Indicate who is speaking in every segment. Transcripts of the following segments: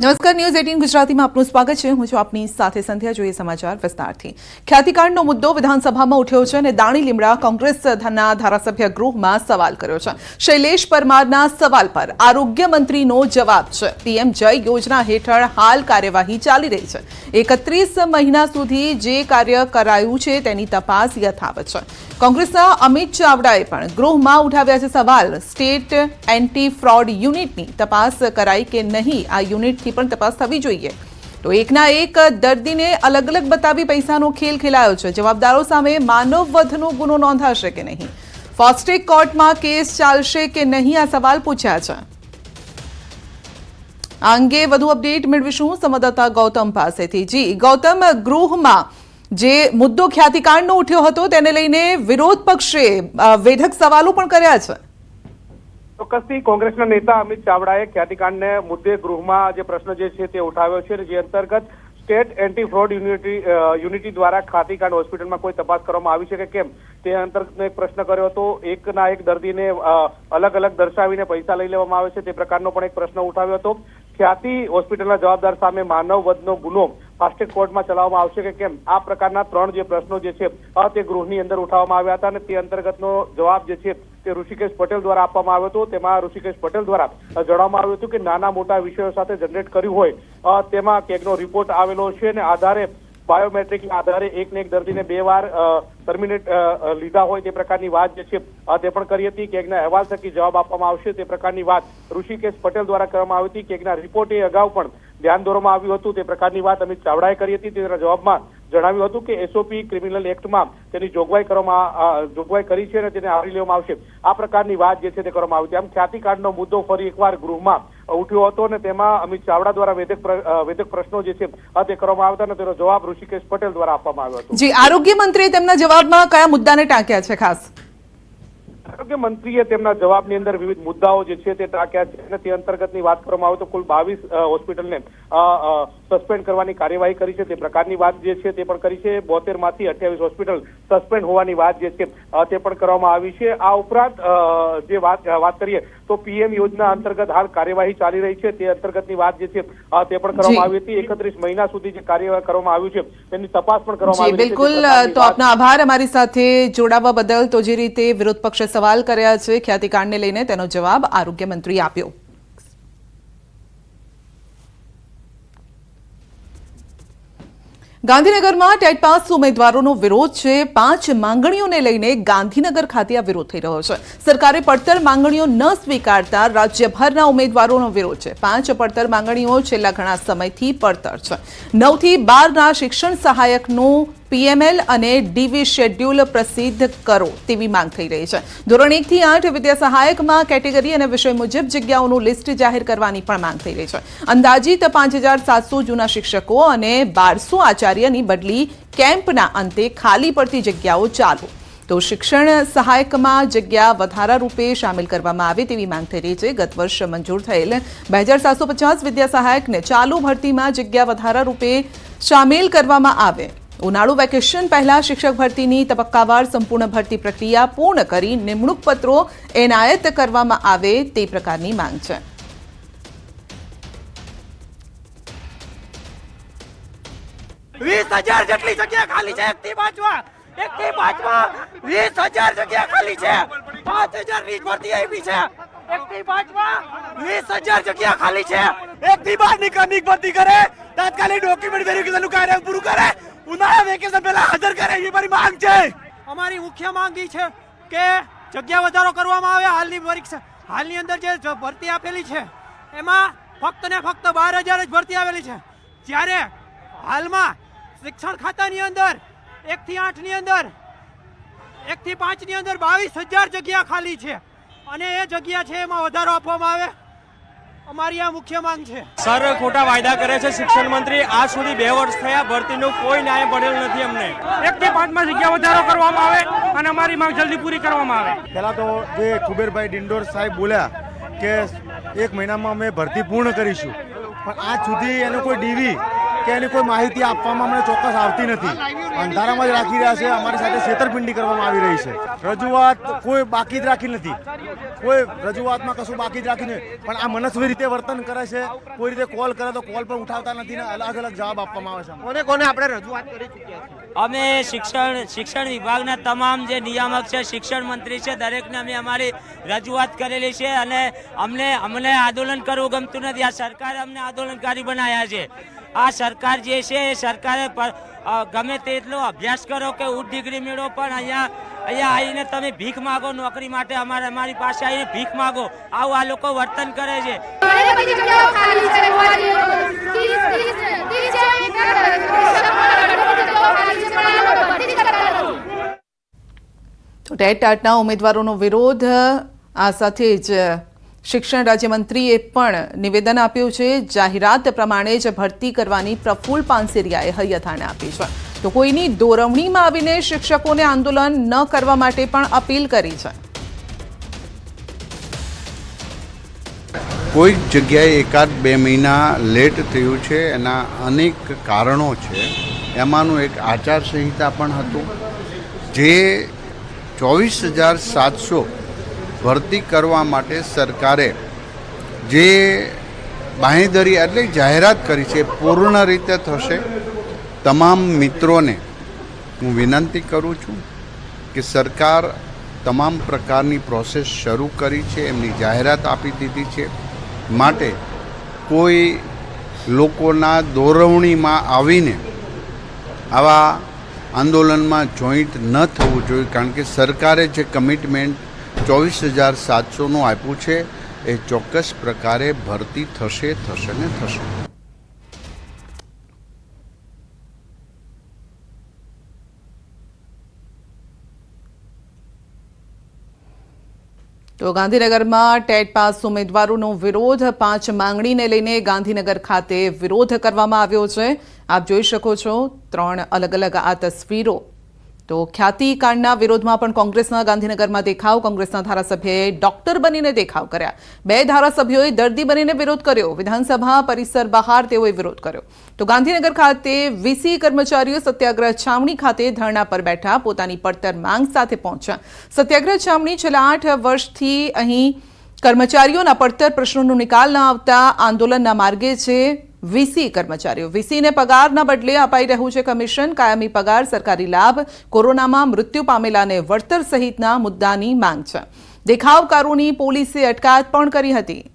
Speaker 1: નમસ્કાર, news eighteen ગુજરાતીમાં આપનું સ્વાગત છે. હું છું આપની સાથે સંધ્યા. જોઈએ સમાચાર વિસ્તારથી. ખ્યાતિકાંડનો મુદ્દો વિધાનસભામાં ઉઠ્યો છે અને દાણી લીમડા કોંગ્રેસના ધારાસભ્ય ગૃહમાં સવાલ કર્યો છે. શૈલેષ પરમારના સવાલ પર આરોગ્ય મંત્રીનો જવાબ છે. પીએમ જય યોજના હેઠળ હાલ કાર્યવાહી ચાલી રહી છે. એકત્રીસ મહિના સુધી જે કાર્ય કરાયું છે તેની તપાસ યથાવત છે. કોંગ્રેસના અમિત ચાવડાએ પણ ગૃહમાં ઉઠાવ્યા છે સવાલ. સ્ટેટ એન્ટી ફ્રોડ યુનિટની તપાસ કરાઈ કે નહીં? આ યુનિટથી પણ તપાસ થવી જોઈએ. તો એકના એક દર્દીને અલગ અલગ બતાવી પૈસાનો ખેલ ખેલાયો છે. જવાબદારો સામે માનવ વધનો ગુનો નોંધાશે કે નહીં? ફાસ્ટ્રેક કોર્ટમાં કેસ ચાલશે કે નહીં આ સવાલ પૂછ્યા છે. આ અંગે વધુ અપડેટ મેળવીશું સંવાદદાતા ગૌતમ પાસેથી. જી, ગૌતમ, ગૃહમાં જે મુદ્દો ખ્યાતિકાંડનો ઉઠ્યો હતો તેને લઈને વિરોધ પક્ષે વેધક સવાલો પણ કર્યા છે.
Speaker 2: ચોક્કસથી કોંગ્રેસના નેતા અમિત ચાવડાએ ખ્યાતિકાંડને મુદ્દે ગૃહમાં જે પ્રશ્ન જે છે તે ઉઠાવ્યો છે જે અંતર્ગત state anti fraud unity unity દ્વારા ખાતીકાંડ હોસ્પિટલમાં કોઈ તપાસ કરવામાં આવી છે કે કેમ? તે અંતર્ગતનો એક પ્રશ્ન કર્યો હતો. એકના એક દર્દીને અલગ અલગ દર્શાવીને પૈસા લઈ લેવામાં આવે છે તે પ્રકારનો પણ એક પ્રશ્ન ઉઠાવ્યો હતો. ખ્યાતિ હોસ્પિટલના જવાબદાર સામે માનવ વધનો ગુનો ફાસ્ટેગ કોર્ટમાં ચલાવવામાં આવશે કે કેમ? આ પ્રકારના ત્રણ જે પ્રશ્નો જે છે તે ગૃહની અંદર ઉઠાવવામાં આવ્યા હતા અને તે અંતર્ગતનો જવાબ જે છે, તે ઋષિકેશ પટેલ દ્વારા આપવામાં આવ્યો હતો. તેમાં ઋષિકેશ પટેલ દ્વારા જણાવવામાં આવ્યું હતું કે નાના મોટા વિષયો સાથે જનરેટ કર્યું હોય તેમાં કેગનો રિપોર્ટ આવેલો છે અને આધારે બાયોમેટ્રિકના આધારે એક ને એક દર્દીને બે વાર ટર્મિનેટ લીધા હોય તે પ્રકારની વાત જે છે તે પણ કરી હતી. કેગના અહેવાલ થકી જવાબ આપવામાં આવશે તે પ્રકારની વાત ઋષિકેશ પટેલ દ્વારા કરવામાં આવી હતી. કેગના રિપોર્ટ એ અગાઉ પણ ધ્યાન દોરવામાં આવ્યું હતું, તે પ્રકારની વાત અમિત ચાવડાએ કરી હતી. તેના જવાબમાં જણાવ્યું હતું કે એસઓપી ક્રિમિનલ એક્ટમાં તેની જોગવાઈ કરવામાં જોગવાઈ કરી છે અને તેને આવરી લેવામાં આવશે. આ પ્રકારની વાત જે છે તે કરવામાં આવી હતી. આમ ખ્યાતિકાંડનો મુદ્દો ફરી એકવાર ગૃહમાં ઉઠ્યો હતો અને તેમાં અમિત ચાવડા દ્વારા વેદક વેદક પ્રશ્નો જે છે તે કરવામાં આવ્યા હતા અને તેનો જવાબ ઋષિકેશ પટેલ દ્વારા આપવામાં આવ્યો હતો.
Speaker 1: જી, આરોગ્ય મંત્રીએ તેમના જવાબમાં કયા મુદ્દાને ટાંક્યા છે ખાસ?
Speaker 2: આરોગ્ય મંત્રીએ તેમના જવાબની અંદર વિવિધ મુદ્દાઓ જે છે તે ટાંક્યા છે. અને તે અંતર્ગતની વાત કરવામાં આવે તો કુલ બાવીસ હોસ્પિટલને સસ્પેન્ડ કરવાની કાર્યવાહી કરી છે. તે પ્રકારની વાત જે છે તે પણ કરી છે. બોતેરમાંથી અઠ્યાવીસ હોસ્પિટલ સસ્પેન્ડ હોવાની વાત જે છે તે પણ કરવામાં આવી છે. આ ઉપરાંત જે વાત વાત કરીએ તો પીએમ યોજના અંતર્ગત હાલ કાર્યવાહી ચાલી રહી છે. તે અંતર્ગતની વાત જે છે તે પણ કરવામાં આવી હતી. એકત્રીસ મહિના સુધી જે કાર્યવાહી કરવામાં આવ્યું છે તેની તપાસ પણ કરવામાં આવી
Speaker 1: બિલકુલ તો આપનો આભાર. અમારી સાથે જોડાવા બદલ તો જે રીતે વિરોધ પક્ષે સવાલ કર્યા છે ખ્યાતિકાંડને લઈને તેનો જવાબ આરોગ્ય મંત્રીએ આપ્યો. ગાંધીનગરમાં ટેટ પાસ ઉમેદવારોનો વિરોધ છે. પાંચ માંગણીઓને લઈને ગાંધીનગર ખાતે આ વિરોધ થઈ રહ્યો છે. સરકારે પડતર માંગણીઓ ન સ્વીકારતા રાજ્યભરના ઉમેદવારોનો વિરોધ છે. પાંચ પડતર માંગણીઓ છેલ્લા ઘણા સમયથી પડતર છે. નવથી બારના શિક્ષણ સહાયકનું પીએમએલ અને ડીવી શેડ્યુલ પ્રસિદ્ધ કરો તેવી માંગ થઈ રહી છે. ધોરણ એકથી આઠ વિદ્યા સહાયકમાં કેટેગરી અને વિષય મુજબ જગ્યાઓનું લિસ્ટ જાહેર કરવાની પણ માંગ થઈ રહી છે. અંદાજીત પાંચ હજાર સાતસો જૂના શિક્ષકો અને બારસો આચાર્યની બદલી કેમ્પના અંતે ખાલી પડતી જગ્યાઓ ચાલુ. તો શિક્ષણ સહાયકમાં જગ્યા વધારા રૂપે સામેલ કરવામાં આવે તેવી માંગ થઈ રહી છે. ગત વર્ષ મંજૂર થયેલ બે હજાર સાતસો પચાસ વિદ્યા સહાયકને ચાલુ ભરતીમાં જગ્યા વધારા રૂપે સામેલ કરવામાં આવે. ઉનાળુ વેકેશન પહેલા શિક્ષક ભરતીની તબક્કાવાર સંપૂર્ણ ભરતી પ્રક્રિયા પૂર્ણ કરી નિમણૂક પત્રો એનાયત કરવામાં આવે તે પ્રકારની માંગ છે.
Speaker 3: વીસ હજાર જેટલી ખાલી છે. એક થી પાંચમાં ખાલી છે. પાંચ હજારની ભરતી આવી છે. વીસ હજાર જગ્યા ખાલી છે. બારની ભરતી કરે. તાત્કાલિક ડોક્યુમેન્ટ વેરિફિકેશન કાર્ય પૂરું કરે. ઉનાળા વેકેશન પહેલા હાજર કરે એ મારી માંગ છે. અમારી મુખ્ય માંગ એ છે કે જગ્યા વધારો કરવામાં આવે હાલની પરીક્ષા. હાલની અંદર જે ભરતી આપેલી છે, એમાં ફક્ત ને ફક્ત બાર હજાર જ ભરતી આવેલી છે. જ્યારે હાલમાં શિક્ષણ ખાતાની અંદર એક થી આઠની અંદર, એક થી પાંચની અંદર બાવીસ હજાર જગ્યા ખાલી છે. અને એ જગ્યા છે એમાં વધારો આપવામાં આવે. અમારી આ મુખ્ય માંગ છે.
Speaker 4: સર ખોટા વાયદા કરે છે શિક્ષણ મંત્રી. આજ સુધી બે વર્ષ થયા ભરતીનું કોઈ ન્યાય મળેલ નથી અમને. એક થી પાંચમાં જગ્યા વધારો કરવામાં આવે અને અમારી માંગ જલ્દી પૂરી કરવામાં આવે.
Speaker 5: પહેલાં તો જે કુબેરભાઈ ડિંડોર સાહેબ બોલ્યા કે એક મહિનામાં અમે ભરતી પૂર્ણ કરીશું. પણ આજ સુધી એનો કોઈ ડીવી કે એની કોઈ માહિતી આપવામાં અમને ચોક્કસ આવતી નથી. અંધારામાં જ રાખી રહ્યા છે અમારી સાથે છેતરપિંડી કરવામાં આવી રહી છે. રજૂઆત કોઈ બાકી જ રાખી નથી. કોઈ રજૂઆતમાં કશું બાકી જ રાખી નથી. પણ આ મનસ્વી રીતે વર્તન કરે છે કોઈ રીતે કોલ કરે તો કોલ પણ ઉઠાવતા નથી ને અલગ અલગ જવાબ આપવામાં આવે છે
Speaker 3: કોને કોને આપણે રજૂઆત કરી ચૂક્યા છીએ?
Speaker 6: અમે શિક્ષણ શિક્ષણ વિભાગના તમામ જે નિયામક છે શિક્ષણ મંત્રી છે દરેકને અમે અમારી રજૂઆત કરેલી છે અને અમને અમને આંદોલન કરવું ગમતું નથી. આ સરકારે અમને આંદોલનકારી બનાવ્યા છે. આ સરકાર જે છે, એ સરકારે ગમે તેટલો અભ્યાસ કરો કે ઉચ્ચ ડિગ્રી મેળવો, પણ અહીંયા અહીંયા આવીને તમે ભીખ માગો નોકરી માટે, અમારે, અમારી પાસે આવીને ભીખ માગો આવું આ લોકો વર્તન કરે છે
Speaker 7: તો.
Speaker 1: ટાટના ઉમેદવારોનો વિરોધ, આ સાથે જ શિક્ષણ રાજ્યમંત્રીએ પણ નિવેદન આપ્યું છે. જાહેરાત પ્રમાણે જ ભરતી કરવાની પ્રફુલ્લ પાનસેરિયાએ હૈયાથાણે આપી છે. તો કોઈની દોરવણીમાં આવીને શિક્ષકોને આંદોલન ન કરવા માટે પણ અપીલ કરી છે.
Speaker 8: કોઈક જગ્યાએ એકાદ બે મહિના લેટ થયું છે, એના અનેક કારણો છે. એમાંનું એક આચારસંહિતા પણ હતું. જે ચોવીસ હજાર સાતસો ભરતી કરવા માટે સરકારે જે બાંહેધરી એટલે જાહેરાત કરી છે પૂર્ણ રીતે થશે. તમામ મિત્રોને હું વિનંતી કરું છું કે સરકાર તમામ પ્રકારની પ્રોસેસ શરૂ કરી છે, એમની જાહેરાત આપી દીધી છે. માટે કોઈ લોકોના દોરવણીમાં આવીને આવા આંદોલનમાં જોઈન્ટ ન થવું જોઈએ, કારણ કે સરકારે જે કમિટમેન્ટ ચોવીસ હજાર સાતસોનું આપ્યું છે. એ ચોક્કસ પ્રકારે ભરતી થશે થશે ને થશે.
Speaker 1: તો ગાંધીનગરમાં ટેટ પાસ ઉમેદવારોનો વિરોધ પાંચ માંગણીને લઈને ગાંધીનગર ખાતે વિરોધ કરવામાં આવ્યો છે. આપ જોઈ શકો છો ત્રણ અલગ અલગ આ તસવીરો. તો ખ્યાતિકાંડના વિરોધમાં પણ કોંગ્રેસના ગાંધીનગરમાં દેખાવ. કોંગ્રેસના ધારાસભ્યએ ડોક્ટર બનીને દેખાવ કર્યા. બે ધારાસભ્યોએ દર્દી બનીને વિરોધ કર્યો. વિધાનસભા પરિસર બહાર તેઓએ વિરોધ કર્યો. તો ગાંધીનગર ખાતે વીસી કર્મચારીઓ સત્યાગ્રહ છાવણી ખાતે ધરણા પર બેઠા. પોતાની પડતર માંગ સાથે પહોંચ્યા. સત્યાગ્રહ છાવણી છેલ્લા આઠ વર્ષથી અહીં કર્મચારીઓના પડતર પ્રશ્નોનો નિકાલ ન આવતા આંદોલનના માર્ગે છે. વીસી કર્મચારીઓ. વીસીને પગારના બદલે અપાઈ રહ્યું છે કમિશન. કાયમી પગાર, સરકારી લાભ. કોરોનામાં મૃત્યુ પામેલાને વળતર સહિતના મુદ્દાની માંગ છે. દેખાવકારોની પોલીસે અટકાયત પણ કરી હતી.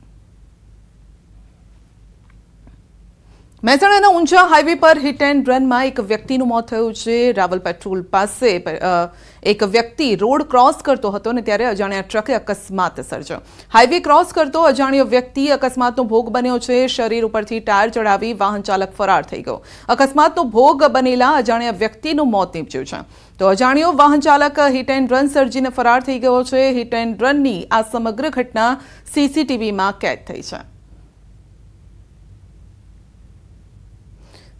Speaker 1: મહેસાણાના ઊંઝા હાઈવે પર હિટ એન્ડ રનમાં એક વ્યક્તિનું મોત થયું છે. રાવલ પેટ્રોલ પાસે એક વ્યક્તિ રોડ ક્રોસ કરતો હતો ને ત્યારે અજાણ્યા ટ્રકે અકસ્માત સર્જ્યો. હાઈવે ક્રોસ કરતો અજાણ્યો વ્યક્તિ અકસ્માતનો ભોગ બન્યો છે. શરીર ઉપરથી ટાયર ચડાવી વાહન ચાલક ફરાર થઈ ગયો. અકસ્માતનો ભોગ બનેલા અજાણ્યા વ્યક્તિનું મોત નીપજ્યું છે. તો અજાણ્યો વાહન ચાલક હિટ એન્ડ રન સર્જીને ફરાર થઈ ગયો છે. હિટ એન્ડ રનની આ સમગ્ર ઘટના સીસીટીવીમાં કેદ થઈ છે.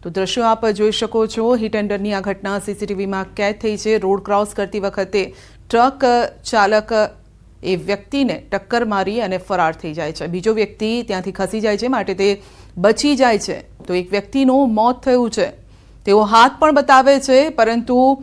Speaker 1: તો દ્રશ્યો આપ જોઈ શકો છો. હિટ એન્ડરની આ ઘટના સીસીટીવીમાં કેદ થઈ છે. રોડ ક્રોસ કરતી વખતે ટ્રક ચાલક એ વ્યક્તિને ટક્કર મારી અને ફરાર થઈ જાય છે. બીજો વ્યક્તિ ત્યાંથી ખસી જાય છે. માટે તે બચી જાય છે. તો એક વ્યક્તિનું મોત થયું છે. તેઓ હાથ પણ બતાવે છે, પરંતુ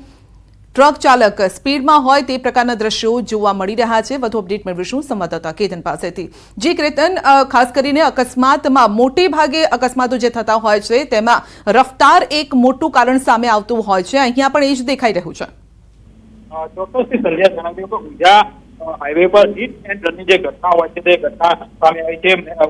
Speaker 1: ટ્રક ચાલક સ્પીડમાં હોય તે પ્રકારના દ્રશ્યો જોવા મળી રહ્યા છે. વધુ અપડેટ મેળવીશું સંવાદદાતા કેતન પાસેથી. જી કેતન ખાસ કરીને અકસ્માતમાં મોટે ભાગે અકસ્માતો જે થતા હોય છે, તેમાં રફતાર એક મોટું કારણ સામે આવતું હોય છે. અહીંયા પણ એ જ દેખાઈ રહ્યું છે.
Speaker 9: ચોક્કસથી જણાવ્યું કે હાઈવે પર હિટ એન્ડ રનની જે ઘટના હોય છે તે ઘટના સામે આવી છે. અ,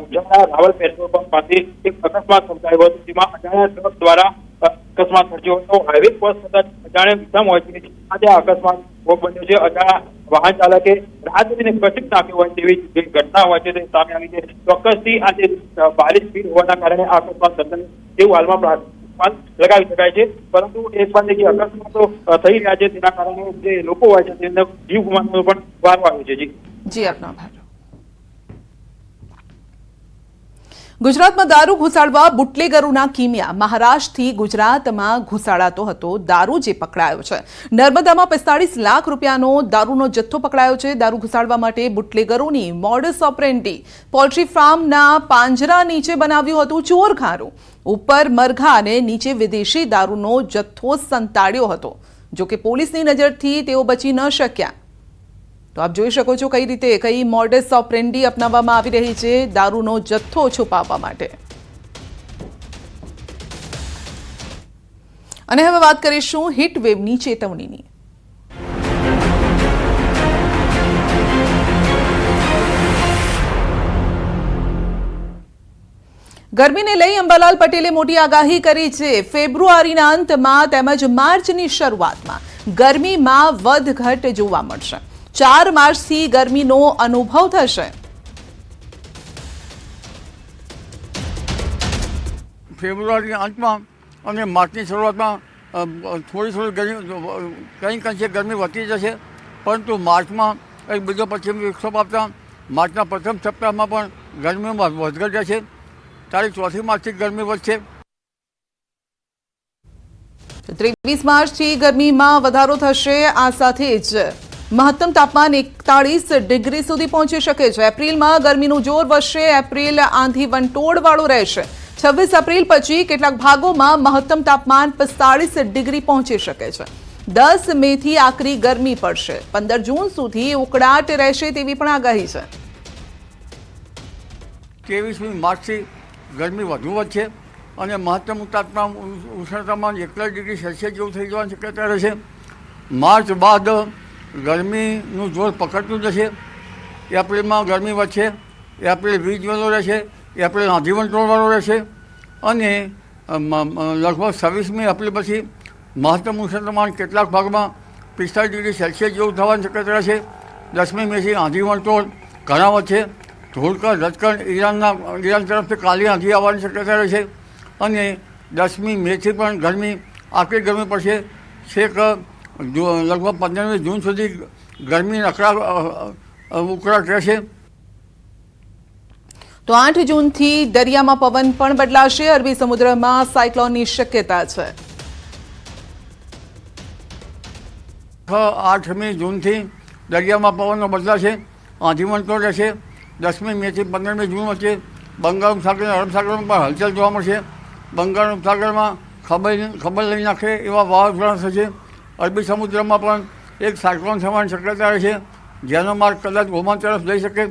Speaker 9: રાવલ પેટ્રોલ પંપ પાસે એક અકસ્માત સર્જાયો હતો જેમાં અજાણ્યા ટ્રક દ્વારા અકસ્માત સર્જ્યો હતો. હાઈવે પર સતત અજાણ્યા વિષમ હોય છે. આજે અકસ્માત ભોગ બન્યો છે. અજાણ્યા વાહન ચાલકે રાહ જોઈને કચક નાખ્યો હોય તેવી જે ઘટના હોય છે તે સામે આવી છે. ચોક્કસથી આજે ભારે સ્પીડ હોવાના કારણે આ અકસ્માત સર્જાયું તેવું હાલમાં પ્રા- અનુમાન લગાવી શકાય છે. પરંતુ એક બાજુ જે અકસ્માતો થઈ રહ્યા છે. તેના કારણે જે લોકો હોય છે, તેમને જીવ ગુમાવવાનો પણ વારો આવ્યો છે. જી.
Speaker 1: જી, આપનો આભાર. ગુજરાતમાં દારૂ ઘુસાડવા બુટલેગરોના કિમિયા. મહારાષ્ટ્રથી ગુજરાતમાં ઘુસાડાતો હતો દારૂ જે પકડાયો છે. નર્મદામાં પિસ્તાળીસ લાખ રૂપિયાનો દારૂનો જથ્થો પકડાયો છે. દારૂ ઘુસાડવા માટે બુટલેગરોની મોડસ ઓપરેન્ડી પોલ્ટ્રી ફાર્મના પાંજરા નીચે બનાવ્યું હતું. ચોરખાનું ઉપર મરઘા અને નીચે વિદેશી દારૂનો જથ્થો સંતાડ્યો હતો. જો કે પોલીસની નજરથી તેઓ બચી ન શક્યા. તો આપ જોઈ શકો છો કઈ રીતે, કઈ મોડેસ ઓપરેન્ડી અપનાવવામાં આવી રહી છે દારૂનો જથ્થો છુપાવવા માટે. અને હવે વાત કરીશું હીટ વેવની ચેતવણીની. ગરમીને લઈ અંબાલાલ પટેલે મોટી આગાહી કરી છે. ફેબ્રુઆરીના અંતમાં તેમજ માર્ચની શરૂઆતમાં ગરમીમાં વધઘટ જોવા મળશે. ચાર માર્ચથી ગરમીનો અનુભવ થશે.
Speaker 10: ફેબ્રુઆરીના અંતમાં અને માર્ચની શરૂઆતમાં થોડી થોડી ગરમી કંઈક કંઈ ગરમી વધતી જશે. પરંતુ માર્ચમાં એક બીજો પશ્ચિમ વિક્ષોપ આપતા, માર્ચના પ્રથમ સપ્તાહમાં પણ ગરમીમાં વધઘટ રહેશે તારીખ ચોથી માર્ચથી ગરમી વધશે.
Speaker 1: ત્રેવીસ માર્ચથી ગરમીમાં વધારો થશે આ સાથે જ મહત્તમ તાપમાન એકતાળીસ ડિગ્રી સુધી પહોંચી શકે છે. એપ્રિલમાં ગરમીનું જોર વધશે એપ્રિલ આંધી વંટોળવાળું રહેશે. છવ્વીસ એપ્રિલ પછી કેટલાક ભાગોમાં મહત્તમ તાપમાન પિસ્તાળીસ ડિગ્રી પહોંચી શકે છે. દસ મે થી આકરી ગરમી પડશે. પંદર જૂન સુધી ઉકળાટ રહેશે તેવી પણ આગાહી છે.
Speaker 10: ત્રેવીસમી માર્ચથી ગરમી વધુ વધશે અને મહત્તમ તાપમાન ઉષ્ણતામાન એકતાલીસ ડિગ્રી સેલ્સિયસ જેવું થઈ જવાની શક્યતા રહેશે. માર્ચ બાદ ગરમીનું જોર પકડતું જશે. એપ્રિલમાં ગરમી વધશે, એપ્રિલ વીજ વેલો રહેશે, એપ્રિલ આંધીવંટોળવાળો રહેશે અને લગભગ છવ્વીસમી એપ્રિલ પછી મહત્તમ ઉષ્ણતામાન કેટલાક ભાગમાં પિસ્તાળીસ ડિગ્રી સેલ્સિયસ જેવું થવાની શક્યતા રહેશે. દસમી મેથી આંધીવંટોળ ઘણા વધશે. ધોળકર રજકણ ઈરાનના ઈરાન તરફથી કાલી આંધી આવવાની શક્યતા રહેશે અને દસમી મેથી પણ ગરમી આખી ગરમી પડશે. છેક જો- લગભગ પંદરમી જૂન સુધી ગરમી નકરા ઉકળાટ રહેશે.
Speaker 1: તો આઠ જૂનથી દરિયામાં પવન પણ બદલાશે. અરબી સમુદ્રમાં સાયક્લોનની શક્યતા છે.
Speaker 10: છ આઠમી જૂનથી દરિયામાં પવનનો બદલાશે. આંધીવંટો રહેશે. દસમી મેથી પંદરમી જૂન વચ્ચે બંગાળ ઉપસાગર અને અરબસાગરમાં પણ હલચલ જોવા મળશે. બંગાળ ઉપસાગરમાં ખબર ખબર લઈ નાખે એવા વાવાઝોડા થશે. અરબી સમુદ્રમાં પણ એક સાયક્લોન થવાની શક્યતા રહેશે, જેનો માર્ગ કદાચ ઓમાન તરફ જઈ શકે.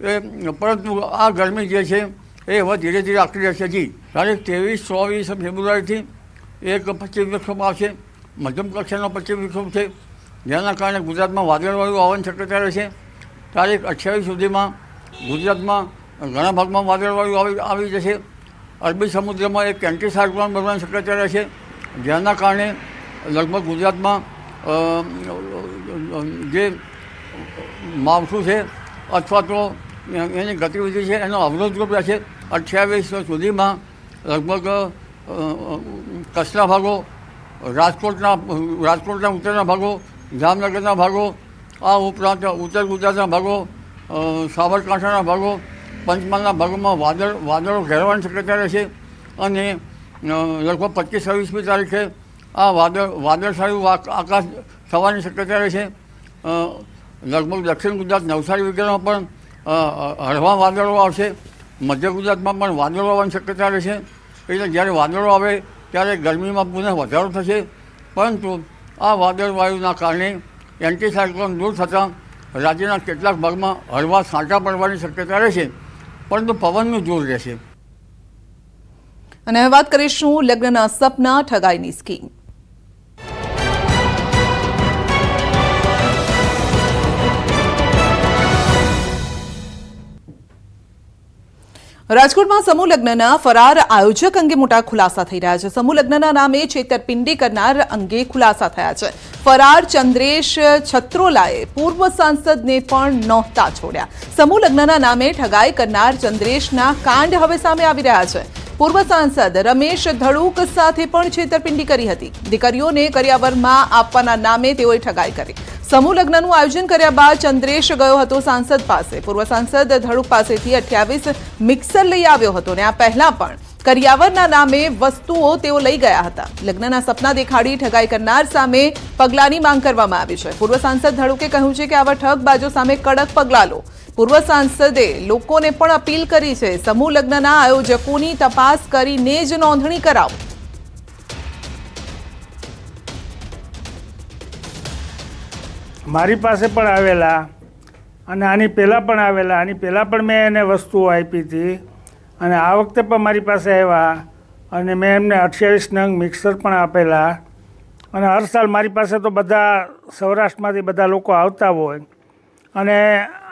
Speaker 10: એ, પરંતુ આ ગરમી જે છે, એ હવે ધીરે ધીરે આકરી રહેશે. જી, તારીખ ત્રેવીસ, ચોવીસ ફેબ્રુઆરીથી એક પશ્ચિમ વિક્ષોભ આવશે. મધ્યમ કક્ષાનો પશ્ચિમ વિક્ષોભ છે. જેના કારણે ગુજરાતમાં વાદળવાયુ આવવાની શક્યતા રહેશે. તારીખ અઠ્યાવીસ સુધીમાં ગુજરાતમાં ઘણા ભાગમાં વાદળવાયુ આવી આવી જશે. અરબી સમુદ્રમાં એક એન્ટી સાયક્લોન બનવાની શક્યતા રહેશે જેના કારણે લગભગ ગુજરાતમાં જે માવઠું છે અથવા તો એની ગતિવિધિ છે એનો અવરોધરૂપ રહેશે અઠ્યાવીસ સુધીમાં લગભગ કચ્છના ભાગો, રાજકોટના રાજકોટના ઉત્તરના ભાગો, જામનગરના ભાગો આ ઉપરાંત ઉત્તર ગુજરાતના ભાગો સાબરકાંઠાના ભાગો, પંચમહાલના ભાગોમાં વાદળ, વાદળો ઘેરવાની શક્યતા રહેશે અને લગભગ પચીસ છવ્વીસમી તારીખે આ વાદળ, વાદળછાયું આક- આકાશ થવાની શક્યતા રહેશે લગભગ દક્ષિણ ગુજરાત નવસારી વગેરેમાં પણ હળવા વાદળો આવશે. મધ્ય ગુજરાતમાં પણ વાદળો આવવાની શક્યતા રહેશે એટલે જ્યારે વાદળો આવે ત્યારે ગરમીમાં પુનઃ વધારો થશે. પરંતુ આ વાદળ વાયુના કારણે એન્ટી સાયક્લોન દૂર થતાં રાજ્યના કેટલાક ભાગમાં હળવા છાંટા પડવાની શક્યતા રહેશે પરંતુ પવનનું જોર રહેશે.
Speaker 1: અને વાત કરીશું લગ્નના સપના ઠગાઈની સ્કીમ. રાજકોટમાં સમૂહ લગ્નના ફરાર આયોજક અંગે મોટા ખુલાસા થઈ રહ્યા છે. સમૂહ લગ્નના નામે છેતરપિંડી કરનાર અંગે ખુલાસા થયા છે. ફરાર ચંદ્રેશ છત્રોલાએ પૂર્વ સાંસદને પણ નહોતા છોડ્યા. સમૂહ લગ્નના નામે ઠગાઈ કરનાર ચંદ્રેશના કાંડ હવે સામે આવી રહ્યા છે. પૂર્વ સાંસદ રમેશ ધડુક સાથે પણ છેતરપિંડી કરી હતી. દીકરીઓને કરિયાવરમાં આપવાના નામે તેઓએ ઠગાઈ કરી. સમૂહ લગ્નનું આયોજન કર્યા બાદ ચંદ્રેશ ગયો હતો સાંસદ પાસે. પૂર્વ સાંસદ ધડુક પાસેથી અઠ્યાવીસ મિક્સર લઈ આવ્યો હતો અને આ પહેલા પણ કરિયાવરના નામે વસ્તુઓ તેઓ લઈ ગયા હતા. લગ્નના સપના દેખાડી ઠગાઈ કરનાર સામે પગલાંની માંગ કરવામાં આવી છે. પૂર્વ સાંસદ ધડુકે કહ્યું છે કે આવા ઠગબાજો સામે કડક પગલાં લો. પૂર્વ સાંસદે લોકોને પણ અપીલ કરી છે. સમૂહ લગ્નના આયોજકોની તપાસ કરીને જ નોંધણી કરાવો.
Speaker 11: મારી પાસે પણ આવેલા અને આની પહેલાં પણ આવેલા, આની પહેલાં પણ મેં એને વસ્તુઓ આપી હતી અને આ વખતે પણ મારી પાસે આવ્યા અને મેં એમને અઠ્યાવીસ નંગ મિક્સર પણ આપેલા અને હર સાલ મારી પાસે તો બધા સૌરાષ્ટ્રમાંથી બધા લોકો આવતા હોય અને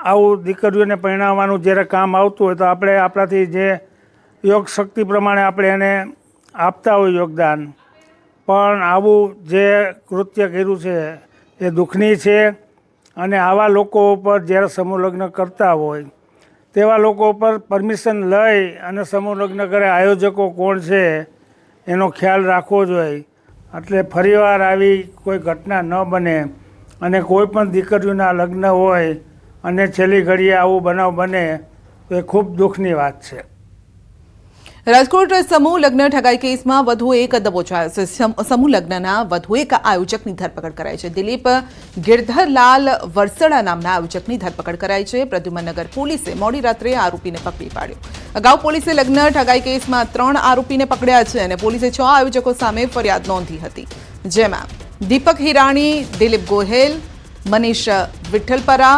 Speaker 11: આવું દીકરીઓને પરિણાવવાનું જ્યારે કામ આવતું હોય તો આપણે આપણાથી જે યોગ શક્તિ પ્રમાણે આપણે એને આપતા હોય યોગદાન. પણ આવું જે કૃત્ય કર્યું છે, એ દુઃખની છે અને આવા લોકો ઉપર જ્યારે સમૂહ લગ્ન કરતા હોય, તેવા લોકો ઉપર પરમિશન લઈ અને સમૂહ લગ્ન કરે, આયોજકો કોણ છે એનો ખ્યાલ રાખવો જોઈએ. એટલે ફરીવાર આવી કોઈ ઘટના ન બને અને કોઈ પણ દીકરીઓના લગ્ન હોય અને છેલ્લી ઘડીએ આવું બનાવ બને, એ ખૂબ દુઃખની વાત છે.
Speaker 1: રાજકોટ સમૂહ લગ્ન ઠગાઈ કેસમાં વધુ એક દબોચાયો સમૂહ લગ્નના વધુ એક આયોજકની ધરપકડ કરાઈ છે. દિલીપ ગિરધરલાલ વરસડા નામના આયોજકની ધરપકડ કરાઈ છે. પ્રદ્યુમનગર પોલીસે મોડી રાત્રે આરોપીને પકડી પાડ્યો. અગાઉ પોલીસે લગ્ન ઠગાઈ કેસમાં ત્રણ આરોપીને પકડ્યા છે અને પોલીસે છ આયોજકો સામે ફરિયાદ નોંધી હતી. જેમાં દીપક હિરાણી, દિલીપ ગોહેલ, મનીષ વિઠ્ઠલપરા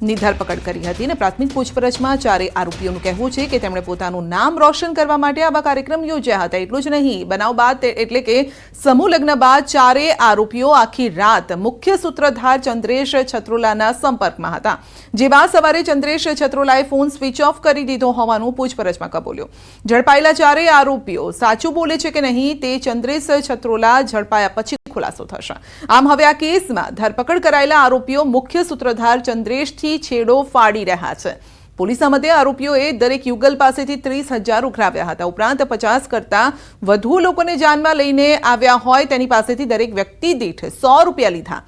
Speaker 1: ની ધરપકડ કરી હતી અને પ્રાથમિક પૂછપરછમાં ચારેય આરોપીઓનું કહેવું છે કે તેમણે પોતાનું નામ રોશન કરવા માટે આવા કાર્યક્રમ યોજ્યા હતા. એટલું જ નહીં, બનાવ બાદ એટલે કે સમૂહ લગ્ન બાદ ચારેય આરોપીઓ આખી રાત મુખ્ય સૂત્રધાર ચંદ્રેશ છત્રોલાના સંપર્કમાં હતા. જે બાદ સવારે ચંદ્રેશ છત્રોલાએ ફોન સ્વિચ ઓફ કરી દીધો હોવાનું પૂછપરછમાં કબૂલ્યો. ઝડપાયેલા ચારેય આરોપીઓ સાચું બોલે છે કે નહીં તે ચંદ્રેશ છત્રોલા ઝડપાયા પછી ખુલાસો થશે. આમ હવે આ કેસમાં ધરપકડ કરાયેલા આરોપીઓ મુખ્ય સૂત્રધાર ચંદ્રેશથી છેડો ફાડી રહ્યા છે. પોલીસના મતે આરોપીઓએ દરેક યુગલ પાસેથી ત્રીસ હજાર ઉઘરાવ્યા હતા. ઉપરાંત પચાસ કરતા વધુ લોકોને જાનમાં લઈને આવ્યા હોય તેની પાસેથી દરેક વ્યક્તિ દીઠ સો રૂપિયા લીધા.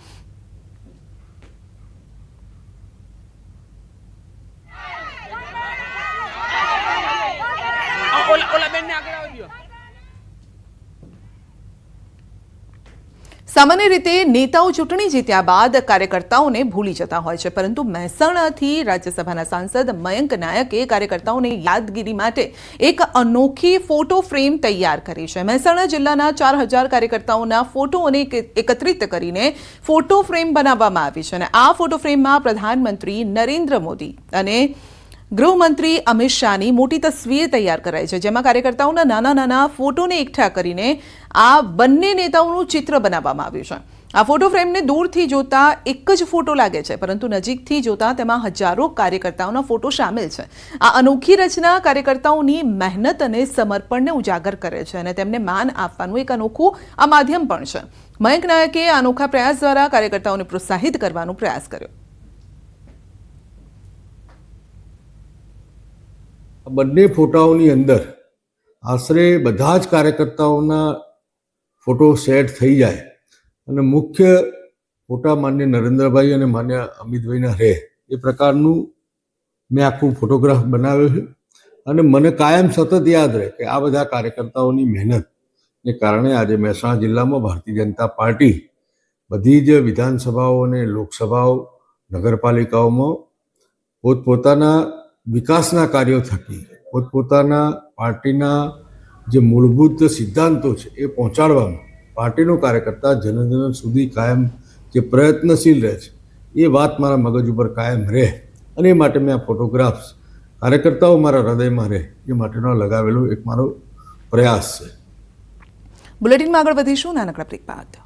Speaker 1: સામાન્ય રીતે નેતાઓ ચૂંટણી જીત્યા બાદ કાર્યકર્તાઓને ભૂલી જતા હોય છે, પરંતુ મહેસાણાથી રાજ્યસભાના સાંસદ મયંક નાયકે કાર્યકર્તાઓને યાદગીરી માટે એક અનોખી ફોટો ફ્રેમ તૈયાર કરી છે. મહેસાણા જિલ્લાના ચાર હજાર કાર્યકર્તાઓના ફોટોને એકત્રિત કરીને ફોટો ફ્રેમ બનાવવામાં આવી છે અને આ ફોટો ફ્રેમમાં પ્રધાનમંત્રી નરેન્દ્ર મોદી અને ગૃહમંત્રી અમિત શાહની મોટી તસવીર તૈયાર કરાઈ છે, જેમાં કાર્યકર્તાઓના નાના નાના ફોટોને એકઠા કરીને આ બંને નેતાઓનું ચિત્ર બનાવવામાં આવ્યું છે. આ ફોટો ફ્રેમને દૂરથી જોતા એક જ ફોટો લાગે છે, પરંતુ નજીકથી જોતા તેમાં હજારો કાર્યકર્તાઓના ફોટો સામેલ છે. આ અનોખી રચના કાર્યકર્તાઓની મહેનત અને સમર્પણને ઉજાગર કરે છે અને તેમને માન આપવાનું એક અનોખું આ માધ્યમ પણ છે. મયંક નાયકે અનોખા પ્રયાસ દ્વારા કાર્યકર્તાઓને પ્રોત્સાહિત કરવાનો પ્રયાસ કર્યો.
Speaker 12: આ બંને ફોટાઓની અંદર આશરે બધા જ કાર્યકર્તાઓના ફોટો સેટ થઈ જાય અને મુખ્ય ફોટા માન્ય નરેન્દ્રભાઈ અને માન્ય અમિતભાઈના રહે. એ પ્રકારનું મેં આખું ફોટોગ્રાફ બનાવ્યો છે. અને મને કાયમ સતત યાદ રહે કે આ બધા કાર્યકર્તાઓની મહેનતને કારણે આજે મહેસાણા જિલ્લામાં ભારતીય જનતા પાર્ટી બધી જ વિધાનસભાઓ અને લોકસભાઓ, નગરપાલિકાઓમાં પોતપોતાના વિકાસના કાર્યો થકી પોતપોતાના પાર્ટીના જે મૂળભૂત સિદ્ધાંતો છે એ પહોંચાડવામાં પાર્ટીનો કાર્યકર્તા જનજન સુધી કાયમ જે પ્રયત્નશીલ રહે છે, એ વાત મારા મગજ ઉપર કાયમ રહે અને એ માટે મેં આ ફોટોગ્રાફ્સ કાર્યકર્તાઓ મારા હૃદયમાં રહે એ માટેનો લગાવેલો એક મારો પ્રયાસ છે.
Speaker 1: બુલેટિનમાં આગળ વધીશું નાનકડા બ્રેક બાદ.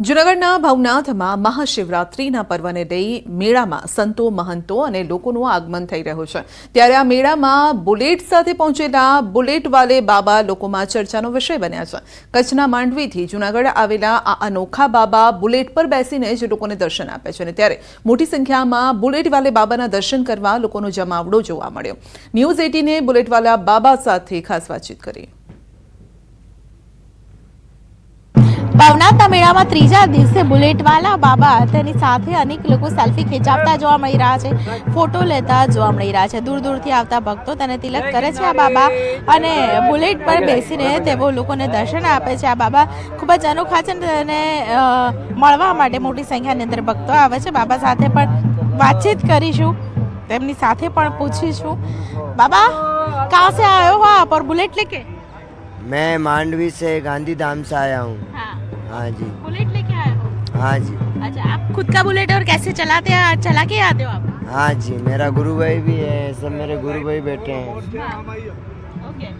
Speaker 1: જૂનાગઢના ભવનાથમાં મહાશિવરાત્રિના પર્વને લઈ મેળામાં સંતો, મહંતો અને લોકોનું આગમન થઈ રહ્યું છે. ત્યારે આ મેળામાં બુલેટ સાથે પહોંચેલા બુલેટ વાલે બાબા લોકોમાં ચર્ચાનો વિષય બન્યા છે. કચ્છના માંડવીથી જૂનાગઢ આવેલા આ અનોખા બાબા બુલેટ પર બેસીને જ લોકોને દર્શન આપે છે અને ત્યારે મોટી સંખ્યામાં બુલેટ વાલે બાબાના દર્શન કરવા લોકોનો જમાવડો જોવા મળ્યો. ન્યૂઝ એટીને બુલેટવાલા બાબા સાથે ખાસ વાતચીત કરી.
Speaker 13: ભવનાથના મેળામાં ત્રીજા દિવસે બુલેટવાલા બાબા તેની સાથે અનેક લોકો સેલ્ફી ખેંચાવતા જોવા મળી રહ્યા છે ફોટો લેતા જોવા મળી રહ્યા છે. દૂર દૂરથી આવતા ભક્તો તેને તિલક કરે છે આ બાબા અને બુલેટ પર બેસીને તેઓ લોકોને દર્શન આપે છે. આ બાબા ખૂબ જ અનોખા છે તેને મળવા માટે મોટી સંખ્યાની અંદર ભક્તો આવે છે. બાબા સાથે પણ વાતચીત કરીશું તેમની સાથે પણ પૂછીશું. બાબા कहाँ આવ્યો आए हो आप और बुलेट लेके
Speaker 14: मैं मांडवी से गांधीधाम से आया हाँ जी।
Speaker 13: बुलेट लेके आए हो?
Speaker 14: हाँ जी।
Speaker 13: अच्छा आप खुद का बुलेट और कैसे चलाते हैं चला के आते हो आप?
Speaker 14: हाँ जी मेरा गुरु भाई भी है सब मेरे गुरु भाई बैठे हैं।
Speaker 13: ओके।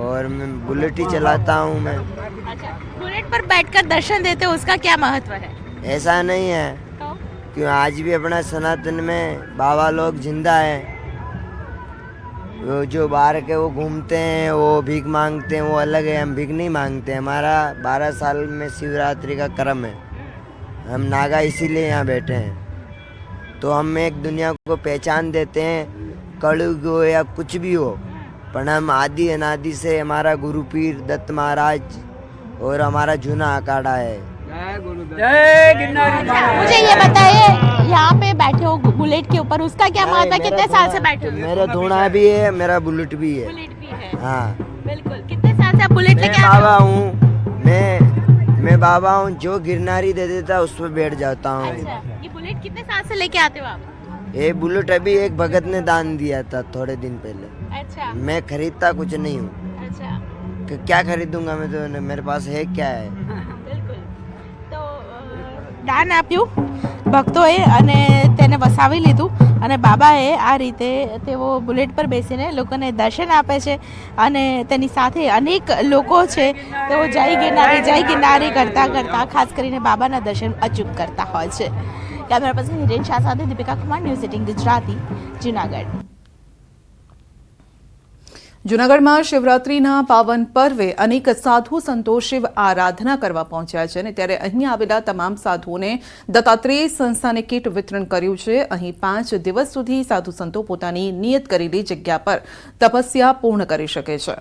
Speaker 14: और मैं बुलेट ही चलाता हूँ मैं।
Speaker 13: अच्छा बुलेट पर बैठकर दर्शन देते हो उसका क्या महत्व है?
Speaker 14: ऐसा नहीं है
Speaker 13: तो?
Speaker 14: क्यों आज भी अपना सनातन में बाबा लोग ज़िंदा है। जो बाहर के वो घूमते हैं, वो भीख मांगते हैं, वो अलग है, हम भीख नहीं मांगते, हमारा बारह साल में शिवरात्रि का क्रम है। हम नागा इसीलिए यहाँ बैठे हैं। तो हम एक दुनिया को पहचान देते हैं, कलयुग हो या कुछ भी हो, पर हम आदि अनादि से हमारा गुरु पीर दत्त महाराज और हमारा जूना अखाड़ा है।
Speaker 13: अच्छा, मुझे ये बताइए यहाँ पे बैठे हो बुलेट के ऊपर उसका क्या महत्व कितने साल से बैठे हो?
Speaker 14: मेरा धोना भी है मेरा बुलेट भी है।
Speaker 13: बुलेट भी है?
Speaker 14: हाँ।
Speaker 13: बिल्कुल। कितने साल से बुलेट लेके
Speaker 14: बाबा
Speaker 13: हूँ।
Speaker 14: मैं मैं बाबा हूँ जो गिरनारी दे देता उस पर बैठ जाता हूँ।
Speaker 13: अच्छा, ये बुलेट कितने साल से लेके आते हो आप?
Speaker 14: ये बुलेट अभी एक भगत ने दान दिया था थोड़े दिन पहले।
Speaker 13: अच्छा।
Speaker 14: मैं खरीदता कुछ नहीं हूँ।
Speaker 13: अच्छा।
Speaker 14: क्या खरीदूँगा मैं तो? मेरे पास है क्या है?
Speaker 13: દાન આપ્યું ભક્તોએ અને તેને વસાવી લીધું. અને બાબાએ આ રીતે તેઓ બુલેટ પર બેસીને લોકોને દર્શન આપે છે અને તેની સાથે અનેક લોકો છે. તેઓ જય ગિરનારી જય ગિરનારી કરતાં કરતાં, ખાસ કરીને બાબાના દર્શન અચૂક કરતા હોય છે. કેમેરા પર્સન હિરેન શાહ સાથે દીપિકા કુમાર, ન્યૂઝ એટીન ગુજરાતી, જુનાગઢ.
Speaker 1: જૂનાગઢમાં શિવરાત્રીના પાવન પર્વે અનેક સાધુ સંતો શિવ આરાધના કરવા પહોંચ્યા છે અને ત્યારે અહીં આવેલા તમામ સાધુઓને દત્તાત્રેય સંસ્થાને કીટ વિતરણ કર્યું છે. અહીં પાંચ દિવસ સુધી સાધુ સંતો પોતાની નિયત કરેલી જગ્યા પર તપસ્યા પૂર્ણ કરી શકે છે.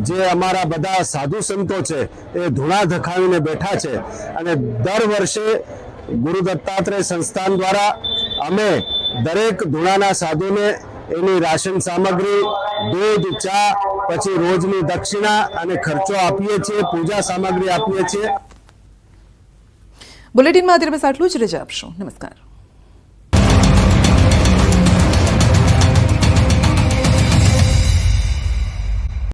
Speaker 15: જે અમારા બધા સાધુ સંતો છે એ ધૂણા ધખાવીને બેઠા છે અને દર વર્ષે ગુરુ દત્તાત્રેય સંસ્થાન દ્વારા અમે દરેક ધૂણાના સાધુને એની રાશન સામગ્રી, દૂધ, ચા, પછી રોજની દક્ષિણા અને ખર્ચો આપીએ છીએ, પૂજા સામગ્રી આપીએ છીએ.
Speaker 1: બુલેટિનમાં અત્યારે બસ આટલું જ. રજા આપશો. નમસ્કાર.